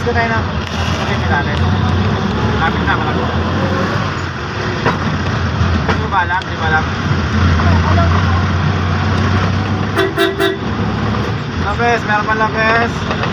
Let's go tayo na. Okay, nilalim. Lapit na, malapit. Hindi ba alam? Hindi ba alam? Lopez, meron pa Lopez. Lopez.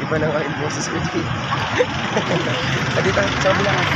Iba na nga yung boses ko dito. Adito, sabi lang.